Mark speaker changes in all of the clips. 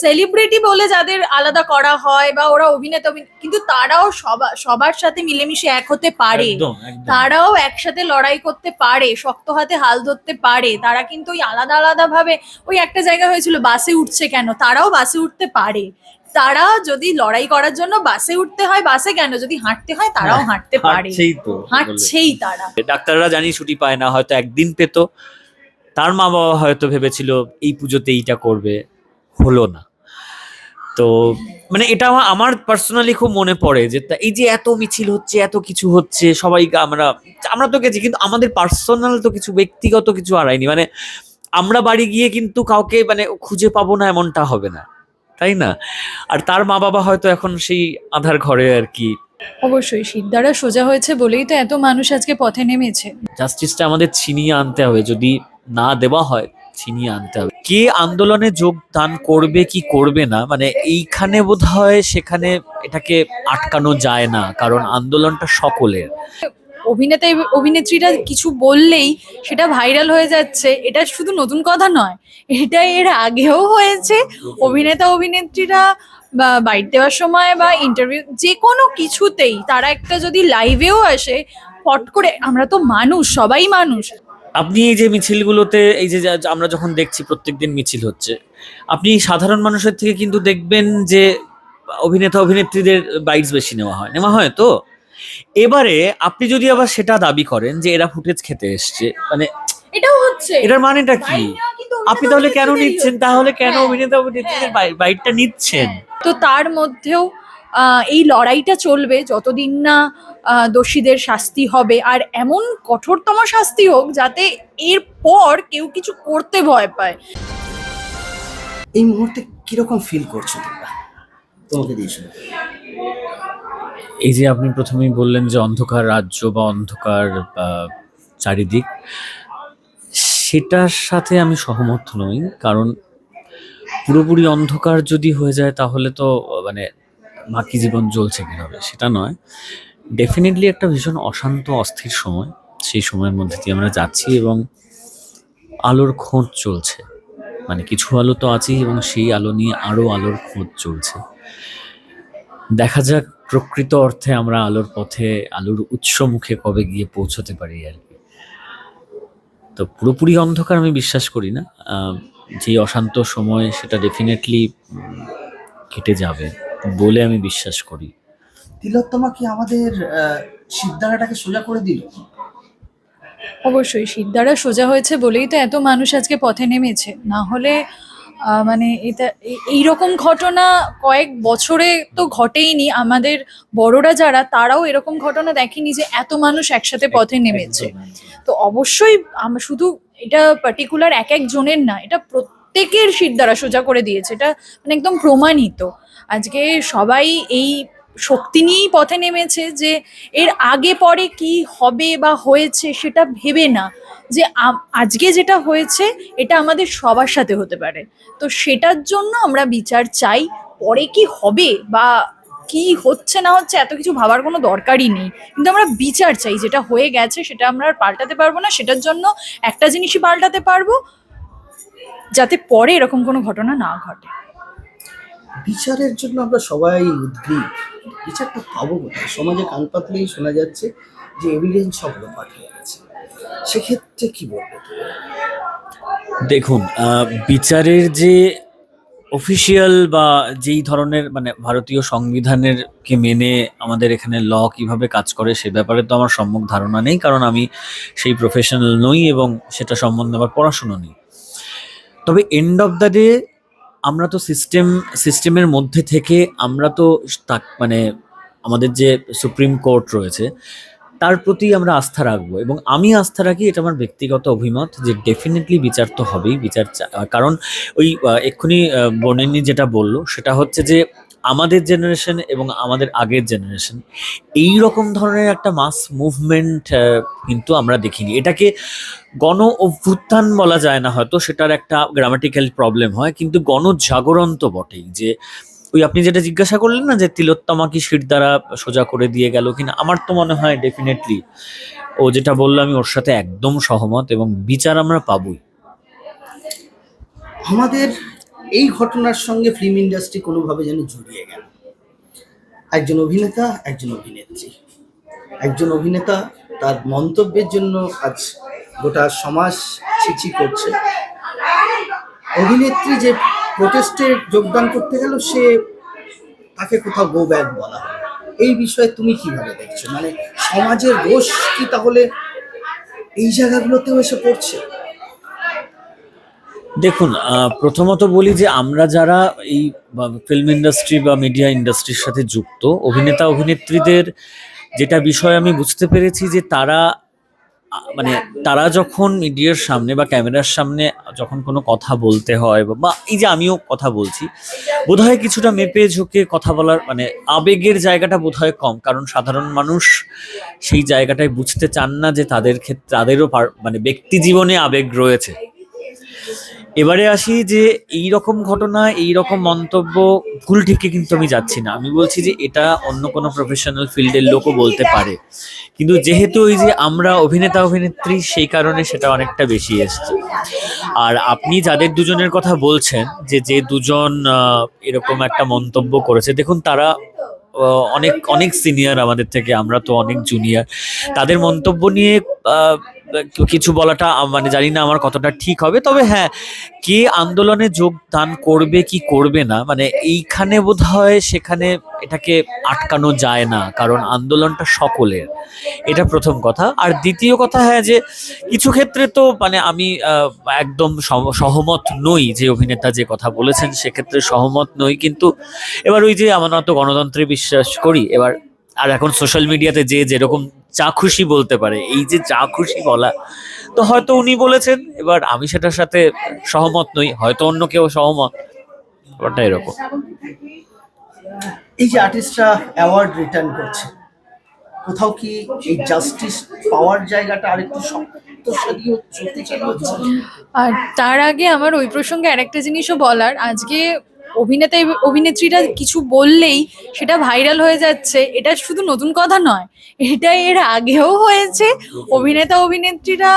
Speaker 1: Celebrity বলে যাদের আলাদা করা হয় বা ওরা অভিনেতা কিন্তু তারাও সবার সবার সাথে মিলেমিশে এক হতে পারে। তারাও একসাথে লড়াই করতে পারে শক্ত হাতে হাল ধরতে পারে। তারা কিন্তু ওই আলাদা আলাদা ভাবে ওই একটা জায়গা হয়েছিল বাসে উঠছে কেন? তারাও বাসে উঠতে পারে। তারা যদি লড়াই করার জন্য বাসে উঠতে হয় বাসে কেন? যদি হাঁটতে হয় তারাও
Speaker 2: হ্যাঁ,
Speaker 1: হাঁটতে পারে।
Speaker 2: হাঁটছেই
Speaker 1: তারা।
Speaker 2: ডাক্তাররা জানি ছুটি পায় না হয়তো একদিন পেতো। তার মা বাবা হয়তো ভেবেছিল এই পুজোতে এইটা করবে। হলো না। তো মানে এটা আমার- পার্সোনালি খুব মনে পড়ে যে এই যে এত মিছিল হচ্ছে এত কিছু হচ্ছে সবাই আমরা আমরা তো গেছি কিন্তু আমাদের পার্সোনাল তো কিছু ব্যক্তিগত কিছু হারায়নি। মানে আমরা বাড়ি গিয়ে কিন্তু কাউকে মানে খুঁজে পাবো না এমনটা হবে না তাই না? আর তার মা বাবা হয়তো এখন সেই আধার ঘরে আর কি।
Speaker 1: অবশ্যই সিদ্ধারা সোজা হয়েছে বলেই তো এত মানুষ আজকে পথে নেমেছে।
Speaker 2: জাস্টিসটা আমাদের ছিনিয়ে আনতে হবে যদি না দেওয়া হয় ছিনিয়ে আনতে হবে। কে আন্দোলনে যোগদান করবে, কি করবে না মানে এইখানে বোধ হয় সেখানে এটাকে আটকানো যায় না, কারণ আন্দোলনটা সকলের।
Speaker 1: অভিনেতা, অভিনেত্রীরা কিছু বললেই সেটা ভাইরাল হয়ে যাচ্ছে, এটা শুধু নতুন কথা নয়, এটা এর আগেও হয়েছে। অভিনেতা, অভিনেত্রীরা বা বাইট দেওয়ার সময় বা ইন্টারভিউ যে কোনো কিছুতেই তারা একটা যদি লাইভেও আসে পট করে, আমরা তো মানুষ, সবাই মানুষ
Speaker 2: আপনি এই যে মিছিলগুলোতে এই যে আমরা যখন দেখছি প্রত্যেকদিন মিছিল হচ্ছে আপনি সাধারণ মানুষের থেকে কিন্তু দেখবেন যে অভিনেতা অভিনেত্রীদের বাইটস বেশি নেওয়া হয়। নেওয়া হয় তো? এবারে আপনি যদি আবার সেটা দাবি করেন যে এরা ফুটেজ খেতে এসছে মানে
Speaker 1: এটাও হচ্ছে।
Speaker 2: এটার মানেটা কি? আপনি তাহলে কেন নিচ্ছেন? তাহলে কেন
Speaker 1: হ্যাঁ,
Speaker 2: অভিনেতা অভিনেত্রীদের বাই- বাইটটা নিচ্ছেন?
Speaker 1: তো তার মধ্যেও এই লড়াইটা চলবে যতদিন না দোষীদের শাস্তি হবে। আর এমন কঠোরতম শাস্তি হোক যাতে এরপর কেউ কিছু করতে ভয় পায়।
Speaker 3: এই মুহূর্তে কীরকম ফিল করছ তোমরা? তোমাকে দিয়ে
Speaker 2: এই যে আপনি প্রথমেই বললেন যে অন্ধকার রাজ্য বা অন্ধকার চারিদিক সেটার সাথে আমি সহমত নই। কারণ পুরোপুরি অন্ধকার যদি হয়ে যায় তাহলে তো মানে বাকি জীবন চলছে কীভাবে, সেটা নয়। ডেফিনেটলি একটা ভীষণ অশান্ত, অস্থির সময়। সেই সময়ের মধ্যে দিয়ে আমরা যাচ্ছি এবং আলোর খোঁজ চলছে। মানে কিছু আলো তো আছেই এবং সেই আলো নিয়ে আরও আলোর খোঁজ চলছে। দেখা যাক প্রকৃত অর্থে আমরা আলোর পথে, আলোর উৎস মুখে কবে গিয়ে পৌঁছতে পারি আর কি। তো পুরোপুরি অন্ধকার আমি বিশ্বাস করি না। যে অশান্ত সময়, সেটা ডেফিনেটলি কেটে যাবে। বলে আমি বিশ্বাস করি।
Speaker 3: তিলোত্তমা কি আমাদের আহ, সিদ্ধারাটাকে সোজা করে দিল?
Speaker 1: অবশ্যই সিদ্ধারা সোজা হয়েছে বলেই তো এত মানুষ আজকে পথে নেমেছে। না হলে আহ, মানে এটা এই- এইরকম ঘটনা কয়েক বছরে তো ঘটেইনি আমাদের বড়রা যারা তারাও এরকম ঘটনা দেখেনি যে এত মানুষ একসাথে পথে নেমেছে। তো অবশ্যই আমরা শুধু এটা পার্টিকুলার এক এক জনের না এটা প্রত্যেকের শীত দ্বারা সোজা করে দিয়েছে। এটা মানে একদম প্রমাণিত। আজকে সবাই এই শক্তি নিয়েই পথে নেমেছে যে এর আগে পরে কি হবে বা হয়েছে সেটা ভেবে না। যে আজকে যেটা হয়েছে, এটা আমাদের সবার সাথে হতে পারে। তো সেটার জন্য আমরা বিচার চাই, পরে কি হবে বা কি হচ্ছে না হচ্ছে এত কিছু ভাবার কোনো দরকারই নেই। কিন্তু আমরা বিচার চাই, যেটা হয়ে গেছে সেটা আমরা আর পাল্টাতে পারব না, সেটার জন্য একটা জিনিসই পাল্টাতে পারব, যাতে পরে এরকম কোনো ঘটনা না ঘটে।
Speaker 3: বিচারের জন্য আমরা সবাই উদ্গ্রীব। বিচারটা পাবো কোথায়? সমাজে কান পাতলেই শোনা যাচ্ছে যে এভিডেন্স সব লোপাট হয়ে গেছে। সেক্ষেত্রে কি বলবে?
Speaker 2: দেখুন বিচারের যে অফিসিয়াল বা যেই ধরনের মানে ভারতীয় সংবিধানের কে মেনে আমাদের এখানে ল কীভাবে কাজ করে সে ব্যাপারে তো আমার সম্যক ধারণা নেই, কারণ আমি সেই প্রফেশনাল নই এবং সেটা সম্বন্ধে আমার পড়াশুনো নেই। তবে এন্ড অফ দ্য ডে আমরা তো সিস্টেম সিস্টেমের মধ্যে থেকে আমরা তো মানে আমাদের যে সুপ্রিম কোর্ট রয়েছে, তার প্রতি আমরা আস্থা রাখব। এবং আমি আস্থা রাখি, এটা আমার ব্যক্তিগত অভিমত, যে ডেফিনেটলি বিচার তো হবেই, বিচার কারণ ওই এক্ষুনি বনেনি যেটা বলল, সেটা হচ্ছে যে আমাদের জেনারেশন এবং আমাদের আগের জেনারেশন এই রকম ধরনের একটা মাস মুভমেন্ট কিন্তু আমরা দেখিনি। এটাকে গণ অভ্যুত্থান বলা যায় না হয়তো, সেটার একটা গ্রামাটিক্যাল প্রবলেম হয়, কিন্তু গণজাগরণ তো বটেই যে, ওই আপনি যেটা জিজ্ঞাসা করলেন না যে, তিলোত্তমা কি শির দ্বারা সোজা করে দিয়ে গেল কিনা, আমার তো মনে হয় ডেফিনেটলি ও যেটা বলল আমি ওর সাথে একদম সহমত এবং বিচার আমরা পাবই।
Speaker 3: আমাদের এই ঘটনার সঙ্গে ফিল্ম ইন্ডাস্ট্রি কোনোভাবে যেন জড়িয়ে গেল। একজন অভিনেতা, একজন অভিনেত্রী। একজন অভিনেতা তার মন্তব্যের জন্য আজ গোটা সমাজ ছিছি করছে। অভিনেত্রী যে প্রোটেস্টে যোগদান করতে গেল, সে তাকে কোথাও গো ব্যাক বলা হয় এই বিষয়ে তুমি কীভাবে দেখছ? মানে সমাজের দোষ কি তাহলে এই জায়গাগুলোতেও এসে পড়ছে?
Speaker 2: দেখুন প্রথমত বলি যে আমরা যারা এই ফিল্ম ইন্ডাস্ট্রি বা মিডিয়া ইন্ডাস্ট্রির সাথে যুক্ত, অভিনেতা, অভিনেত্রীদের যেটা বিষয় আমি বুঝতে পেরেছি যে তারা মানে তারা যখন মিডিয়ার সামনে বা ক্যামেরার সামনে যখন কোনো কথা বলতে হয়, বা- এই যে আমিও কথা বলছি, বোধহয় কিছুটা মেপে ঝুঁকে কথা বলার মানে আবেগের জায়গাটা বোধহয় কম, কারণ সাধারণ মানুষ সেই জায়গাটায় বুঝতে চান না যে তাদের ক্ষেত্রে তাদেরও মানে ব্যক্তি জীবনে আবেগ রয়েছে। এবারে আসি যে এই রকম ঘটনা এই রকম মন্তব্য ভুল ঠিকই কিন্তু আমি যাচ্ছি না। আমি বলছি যে এটা অন্য কোনো প্রফেশনাল ফিল্ডের লোকও বলতে পারে। কিন্তু যেহেতু ওই যে আমরা অভিনেতা, অভিনেত্রী, সেই কারণে সেটা অনেকটা বেশি এসছে। আর আপনি যাদের দুজনের কথা বলছেন, যে যে দুজন এরকম একটা মন্তব্য করেছে, দেখুন তারা অনেক অনেক সিনিয়র আমাদের থেকে, আমরা তো অনেক জুনিয়র তাদের মন্তব্য নিয়ে কিছু বলাটা মানে জানি না আমার কতটা ঠিক হবে, তবে হ্যাঁ কে আন্দোলনে যোগদান করবে, কি করবে না মানে এইখানে বোধ হয় সেখানে এটাকে আটকানো যায় না, কারণ আন্দোলনটা সকলের। এটা প্রথম কথা। আর দ্বিতীয় কথা হ্যাঁ যে কিছু ক্ষেত্রে তো মানে আমি একদম সহমত নই যে অভিনেতা যে কথা বলেছেন, সেক্ষেত্রে সহমত নই, কিন্তু এবার ওই যে আমরা তো গণতন্ত্রে বিশ্বাস করি, এবার আর এখন সোশ্যাল মিডিয়াতে যে যেরকম যা খুশি বলতে পারে এই যে যা খুশি বলা। তো হয়তো উনি বলেছেন এবার আমি সেটার সাথে সহমত নই হয়তো অন্য কেউ সহমত ব্যাপারটা এরকম।
Speaker 3: এই যে আর্টিস্টরা অ্যাওয়ার্ড রিটার্ন করছে কোথাও কি এই জাস্টিস পাওয়ার জায়গাটা আরেকটু
Speaker 1: আর তার আগে আমার ওই প্রসঙ্গে আরেকটা জিনিসও বলার আজকে অভিনেতা অভিনেত্রীরা কিছু বললেই সেটা ভাইরাল হয়ে যাচ্ছে, এটা শুধু নতুন কথা নয়, এটা এর আগেও হয়েছে। অভিনেতা, অভিনেত্রীরা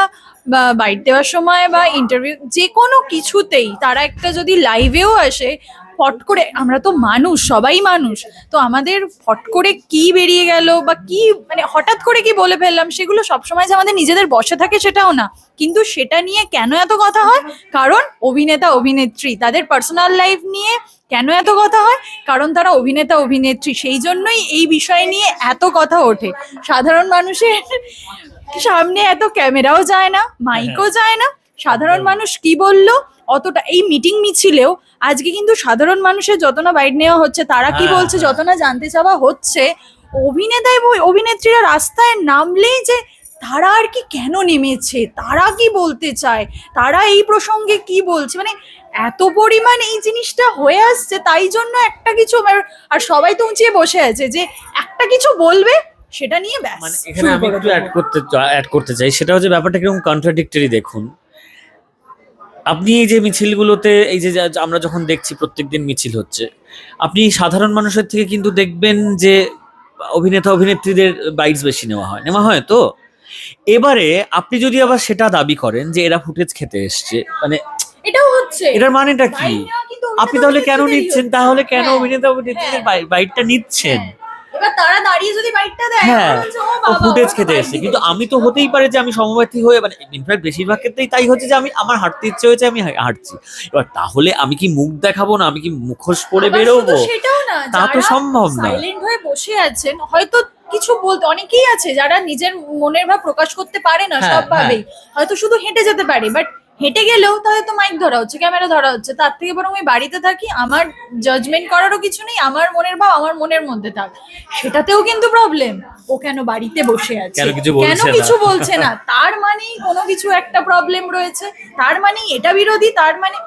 Speaker 1: বা বাইট দেওয়ার সময় বা ইন্টারভিউ যে কোনো কিছুতেই তারা একটা যদি লাইভেও আসে ফট করে আমরা তো মানুষ সবাই মানুষ তো আমাদের ফট করে কি বেরিয়ে গেল বা কি মানে হঠাৎ করে কি বলে ফেললাম সেগুলো সবসময় যে আমাদের নিজেদের বসে থাকে সেটাও না। কিন্তু সেটা নিয়ে কেন এত কথা হয়? কারণ অভিনেতা অভিনেত্রী তাদের পার্সোনাল লাইফ নিয়ে কেন এত কথা হয়? কারণ তারা অভিনেতা অভিনেত্রী সেই জন্যই এই বিষয় নিয়ে এত কথা ওঠে। সাধারণ মানুষের সামনে এত ক্যামেরাও যায় না মাইকও যায় না। সাধারণ মানুষ কি বলল? অতটা এই মিটিং মিছিলেও আজকে কিন্তু সাধারণ মানুষের যত না বাইট নেওয়া হচ্ছে তারা কি
Speaker 2: হ্যাঁ,
Speaker 1: বলছে
Speaker 2: হ্যাঁ।
Speaker 1: যত না জানতে চাওয়া হচ্ছে অভিনেতা এবং অভিনেত্রীরা রাস্তায় নামলেই যে তারা আর কি কেন নেমেছে তারা কি বলতে চায় তারা এই প্রসঙ্গে কি বলছে মানে এত পরিমাণ এই জিনিসটা হয়ে আসছে তাই জন্য একটা কিছু আর- আর সবাই তো উঁচিয়ে বসে আছে যে একটা কিছু বলবে সেটা নিয়ে ব্যাস
Speaker 2: মানে এখানে আমি একটু অ্যাড করতে অ্যাড করতে চাই সেটা হচ্ছে ব্যাপারটা কীরকম কন্ট্রাডিক্টরি দেখুন। আপনি এই যে মিছিলগুলোতে এই যে আমরা যখন দেখছি প্রত্যেকদিন মিছিল হচ্ছে আপনি সাধারণ মানুষের থেকে কিন্তু দেখবেন যে অভিনেতা অভিনেত্রীদের বাইটস বেশি নেওয়া হয়। নেওয়া হয় তো? এবারে আপনি যদি আবার সেটা দাবি করেন যে এরা ফুটেজ খেতে এসছে মানে
Speaker 1: এটাও হচ্ছে।
Speaker 2: এটার মানেটা কি? আপনি তাহলে কেন নিচ্ছেন? তাহলে কেন
Speaker 1: হ্যাঁ,
Speaker 2: অভিনেতা অভিনেত্রীদের
Speaker 1: হ্যাঁ।
Speaker 2: বাইটটা নিচ্ছেন।
Speaker 1: এবার তারা দাঁড়িয়ে যদি বাইকটা দেয়
Speaker 2: হ্যাঁ
Speaker 1: তাহলে "ও
Speaker 2: ও ফুটেজ খেতে এসেছে। কিন্তু আমি তো হতেই পারে যে আমি সমবায়ী হয়ে মানে ইনফ্যাক্ট বেশিরভাগ ক্ষেত্রেই তাই হচ্ছে যে আমি আমার হাঁটতে ইচ্ছে হয়েছে আমি হাঁটছি। এবার তাহলে আমি কি মুখ দেখাবো না? আমি কি মুখোশ পরে বেরোবো?
Speaker 1: সেটাও না
Speaker 2: তা তো সম্ভব না।
Speaker 1: সাইলেন্ট হয়ে বসে আছেন হয়তো কিছু বলতে অনেকেই আছে যারা নিজের মনের ভাব প্রকাশ করতে পারে না
Speaker 2: হ্যাঁ,
Speaker 1: সব ভাবেই হয়তো শুধু হেঁটে যেতে পারে বাট হেঁটে গেলেও তাহলে তো মাইক ধরা হচ্ছে ক্যামেরা ধরা হচ্ছে। তার থেকে বরং আমি বাড়িতে থাকি আমার জাজমেন্ট করারও কিছু নেই আমার মনের ভাব আমার মনের মধ্যে থাক। সেটাতেও কিন্তু প্রবলেম ও কেন বাড়িতে বসে আছে?
Speaker 2: কেন কিছু বলছে না?
Speaker 1: তার মানেই কোনো কিছু একটা প্রবলেম রয়েছে। তার মানেই এটা বিরোধী তার মানে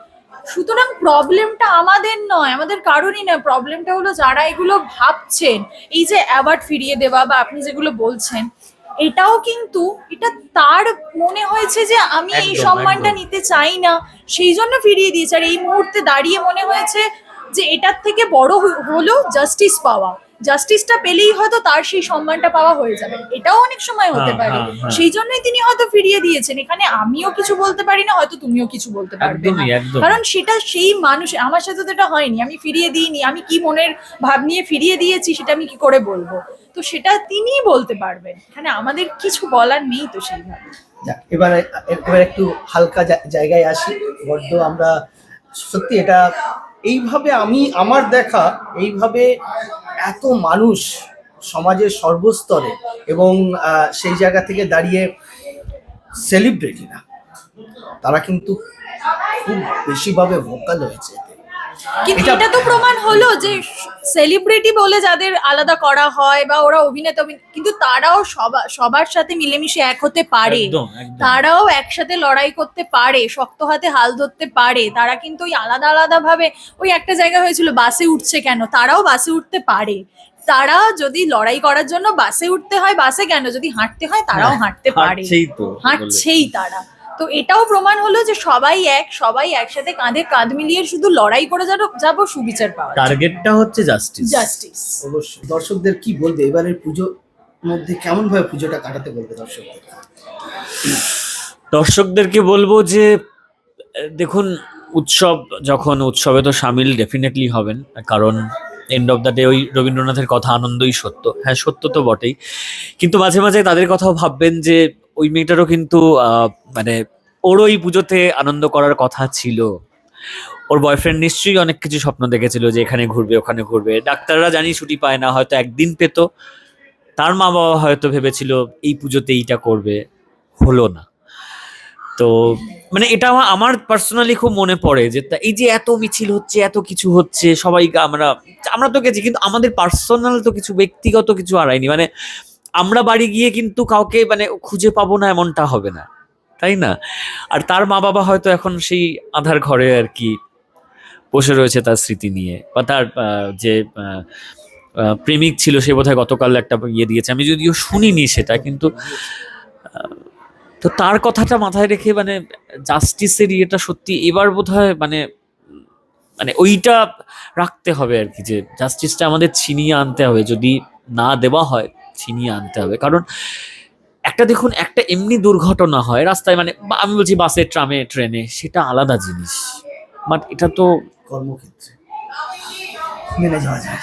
Speaker 1: সুতরাং প্রবলেমটা আমাদের নয় আমাদের কারণই নয়। প্রবলেমটা হলো যারা এগুলো ভাবছেন। এই যে অ্যাওয়ার্ড ফিরিয়ে দেওয়া বা আপনি যেগুলো বলছেন এটাও কিন্তু এটা তার মনে হয়েছে যে আমি এই
Speaker 2: একদম,
Speaker 1: সম্মানটা
Speaker 2: একদম।
Speaker 1: নিতে চাই না সেই জন্য ফিরিয়ে দিয়েছে। আর এই মুহূর্তে দাঁড়িয়ে মনে হয়েছে যে এটার থেকে বড় হ- হলো জাস্টিস পাওয়া। জাস্টিসটা পেলেই হয়তো তার সেই সম্মানটা পাওয়া হয়ে যাবে। এটাও অনেক সময় হতে
Speaker 2: হ্যাঁ,
Speaker 1: পারে।
Speaker 2: হ্যাঁ, হ্যাঁ।
Speaker 1: সেই জন্যই তিনি হয়তো ফিরিয়ে দিয়েছেন। এখানে আমিও কিছু বলতে পারি না হয়তো তুমিও কিছু বলতে পারবে না।
Speaker 2: একদমই একদম
Speaker 1: কারণ সেটা সেই মানুষ আমার সাথে তো এটা হয়নি। আমি ফিরিয়ে দিইনি আমি কি মনের ভাব নিয়ে ফিরিয়ে দিয়েছি সেটা আমি কি করে বলব? তো সেটা তিনিই বলতে পারবেন। মানে আমাদের কিছু বলার নেই তো সেইভাবে।
Speaker 3: এবারে, এবার একটু হালকা জায়গায় আসি। বড্ড আমরা, সত্যি এটা, এইভাবে আমি, আমার দেখা, এইভাবে এত মানুষ সমাজের সর্বস্তরে এবং সেই জায়গা থেকে দাঁড়িয়ে সেলিব্রিটিরা তারা কিন্তু খুব বেশিভাবে ভোকাল হয়েছে।
Speaker 1: কিন্তু
Speaker 3: এটা-
Speaker 1: তো প্রমাণ হলো যে সেলিব্রিটি বলে যাদের আলাদা করা হয় বা ওরা অভিনেতা কিন্তু তারাও সবার সবার সাথে মিলেমিশে এক হতে পারে। তারাও একসাথে লড়াই করতে পারে শক্ত হাতে হাল ধরতে পারে। তারা কিন্তু ওই আলাদা আলাদা ভাবে ওই একটা জায়গা হয়েছিল বাসে উঠছে কেন? তারাও বাসে উঠতে পারে। তারা যদি লড়াই করার জন্য বাসে উঠতে হয় বাসে কেন? যদি হাঁটতে হয় তারাও হাঁটতে পারে।
Speaker 2: হাঁটছেই
Speaker 1: তারা। তো এটাও প্রমাণ হলো যে সবাই এক সবাই একসাথে কাঁধে কাঁধ মিলিয়ে শুধু লড়াই করে যাব যাব সুবিচার পাওয়া
Speaker 2: টার্গেটটা হচ্ছে জাস্টিস
Speaker 1: জাস্টিস
Speaker 3: অবশ্যই। দর্শকদের কি বলবে? এবারের পুজোর মধ্যে কেমন ভাবে পুজোটা কাটাতে বলবে দর্শকদের?
Speaker 2: দর্শকদেরকে বলব যে দেখুন উৎসব যখন উৎসবে তো সামিল ডেফিনেটলি হবেন কারণ এন্ড অফ দ্য ডে ওই রবীন্দ্রনাথের কথা আনন্দই সত্য। হ্যাঁ সত্য তো বটেই। কিন্তু মাঝে মাঝে তাদের কথাও ভাববেন যে ওই মেয়েটারও কিন্তু মানে ওর ওই পুজোতে আনন্দ করার কথা ছিল। ওর বয়ফ্রেন্ড নিশ্চয়ই অনেক কিছু স্বপ্ন দেখেছিল যে এখানে ঘুরবে, ওখানে ঘুরবে। ডাক্তাররা জানি ছুটি পায় না, হয়তো একদিন পেত। তার মা বাবা হয়তো ভেবেছিল, এই পুজোতে এইটা করবে। হলো না। তো মানে এটা আমার আমার পার্সোনালি খুব মনে পড়ে যে এই যে এত মিছিল হচ্ছে, এত কিছু হচ্ছে, সবাই আমরা আমরা তো গেছি, কিন্তু আমাদের পার্সোনাল তো কিছু, ব্যক্তিগত কিছু আড়াইনি মানে আমরা বাড়ি গিয়ে কিন্তু কাউকে মানে খুঁজে পাবো না এমনটা হবে না, তাই না? আর তার মা বাবা হয়তো এখন সেই আধার ঘরে আর কি বসে রয়েছে তার স্মৃতি নিয়ে বা তার যে প্রেমিক ছিল সে বোধহয় গতকাল একটা ইয়ে দিয়েছে। আমি যদিও শুনিনি সেটা, কিন্তু তো তার কথাটা মাথায় রেখে মানে জাস্টিসের ইয়েটা সত্যি এবার বোধহয় মানে মানে ওইটা রাখতে হবে আর কি যে জাস্টিসটা আমাদের ছিনিয়ে আনতে হবে। যদি না দেওয়া হয় ছিনিয়ে আনতে হবে। কারণ একটা দেখুন একটা এমনি দুর্ঘটনা হয় রাস্তায় মানে আমি বলছি বাসে ট্রামে ট্রেনে সেটা আলাদা জিনিস। বাট এটা তো
Speaker 3: কর্মক্ষেত্রে মেনে যাওয়া যায়।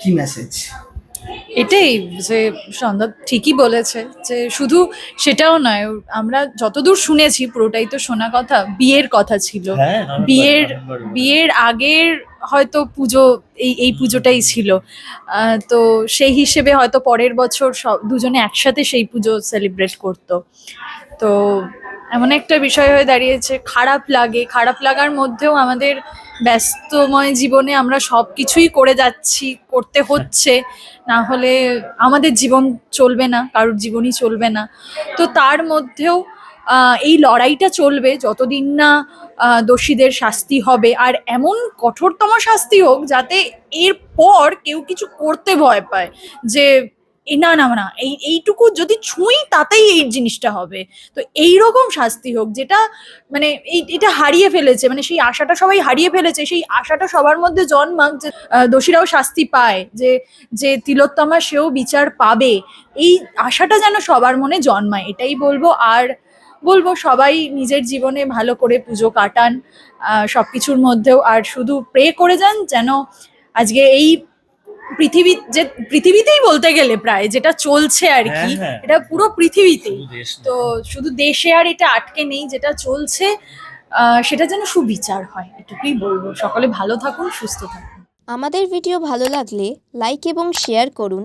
Speaker 3: কি মেসেজ
Speaker 1: এটাই যে সন্ধ্যা ঠিকই বলেছে যে শুধু সেটাও নয় আমরা যতদূর শুনেছি পুরোটাই তো শোনা কথা বিয়ের কথা ছিল।
Speaker 2: হ্যাঁ,
Speaker 1: বিয়ের বিয়ের আগের হয়তো পুজো, এই এই পুজোটাই ছিল। তো সেই হিসেবে হয়তো পরের বছর সব, দুজনে একসাথে সেই পুজো সেলিব্রেট করতো। তো এমন একটা বিষয় হয়ে দাঁড়িয়েছে, খারাপ লাগে। খারাপ লাগার মধ্যেও আমাদের ব্যস্তময় জীবনে আমরা সব কিছুই করে যাচ্ছি, করতে হচ্ছে। না হলে আমাদের জীবন চলবে না, কারোর জীবনই চলবে না। তো তার মধ্যেও এই লড়াইটা চলবে যতদিন না দোষীদের শাস্তি হবে। আর এমন কঠোরতম শাস্তি হোক যাতে এরপর কেউ কিছু করতে ভয় পায় যে না না না, এই, এইটুকু যদি ছুঁই তাতেই এই জিনিসটা হবে। তো এই রকম শাস্তি হোক যেটা মানে এই, এটা হারিয়ে ফেলেছে মানে সেই আশাটা সবাই হারিয়ে ফেলেছে, সেই আশাটা সবার মধ্যে জন্মাক যে দোষীরাও শাস্তি পায়, যে যে তিলোত্তমা সেও বিচার পাবে, এই আশাটা যেন সবার মনে জন্মায়, এটাই বলব। আর বলব সবাই নিজের জীবনে ভালো করে পুজো কাটান সব কিছুর মধ্যেও। আর শুধু প্রে করে যান যেন আজকে এই পৃথিবী যে পৃথিবীতেই বলতে গেলে প্রায় যেটা চলছে আর কি
Speaker 2: হ্যাঁ, হ্যাঁ।
Speaker 1: এটা পুরো পৃথিবীতেই। তো শুধু দেশে আর এটা আটকে নেই যেটা চলছে আহ, সেটা যেন সুবিচার হয় এটুকুই বলব। সকলে ভালো থাকুন সুস্থ থাকুন।
Speaker 4: আমাদের ভিডিও ভালো লাগলে লাইক এবং শেয়ার করুন।